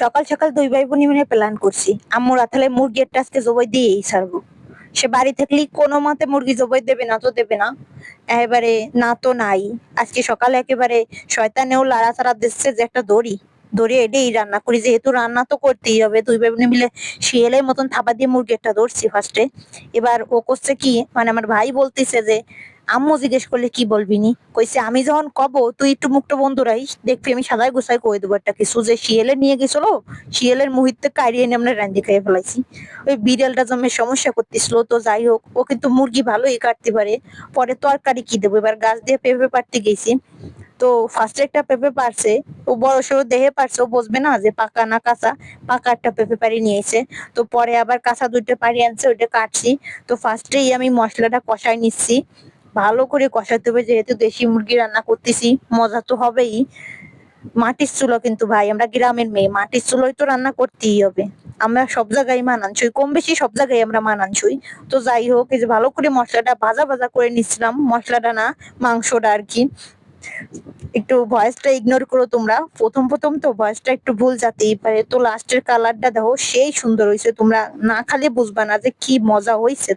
সকাল সকাল দুই ভাই বোনই মিলে প্ল্যান করছি। আম্মু রাতালে মুরগি একটা আজকে জবাই দিয়েই ছাড়বো। সে বাড়ি থাকলেই কোনো মতে মুরগি জবাই দেবে না, তো দেবে না। এবারে না তো নাই। আজকে সকালে একেবারে শয়তানেও লাড়া ছাড়া দিচ্ছে যে একটা দড়ি। দড়ি এটাই রান্না করি, যেহেতু রান্না তো করতেই হবে। দুই ভাই বোনে মিলে শিয়ালের মতন থাবা দিয়ে মুরগি একটা ধরছি ফার্স্টে এবার ও করছে কি মানে আমার ভাই বলতেছে যে আম্মু জিজ্ঞেস করলে কি বলবি নি? কইছে, আমি যখন কব, তুই একটু মুখটা বন্ধ রাখিস দেখবি আমি সাদাই গোসাই কয়ে দেবো একটা কিছু। যে শিয়ালে নিয়ে গেছিল, শিয়ালের মুহূর্তে কাড়িয়ে নিয়ে আমরা রান্দি খাইয়ে ফেলাইছি। ওই বিড়ালটা জমে সমস্যা করতেছিল, তো যাই হোক, ও কিন্তু মুরগি ভালোই কাটতে পারে। পরে তরকারি কি দেবো? এবার গাছ দিয়ে পেঁপে পাড়তে গেছি। তো ফার্স্টে একটা পেঁপে পারছে ও বড় সড়ো দেহে পারছে ও বুঝবে না যে পাকা না কাঁচা। পাকা একটা পেঁপে পাড়ি নিয়েছে তো পরে আবার কাঁচা দুইটা পাড়ি আনছে, ওইটা কাটছি। তো ফার্স্টেই আমি মশলাটা কষাই নিচ্ছি। ভালো করে কষাতে হবে, যেহেতু দেশি মুরগি রান্না করতেছি, মজা তো হবেই। মাটির চুলো কিন্তু ভাই, আমরা গ্রামের মেয়ে, মাটির চুলোয় তো রান্না করতেই হবে। আমরা সব জায়গায় মানানসই, কম বেশি সব জায়গায় আমরা মানানসই। তো যাই হোক, এই যে ভালো করে মশলাটা ভাজা ভাজা করে নিচ্ছিলাম মশলাটা না, মাংসটা আর কি। একটু ভয়েসটা ইগনোর করো তোমরা, প্রথম প্রথম তো ভয়েসটা একটু ভুল যেতেই পারে। তো লাস্টের কালারটা দেখো, সেই সুন্দর হয়েছে তোমরা না খালি বুঝবা না যে কি মজা হয়েছে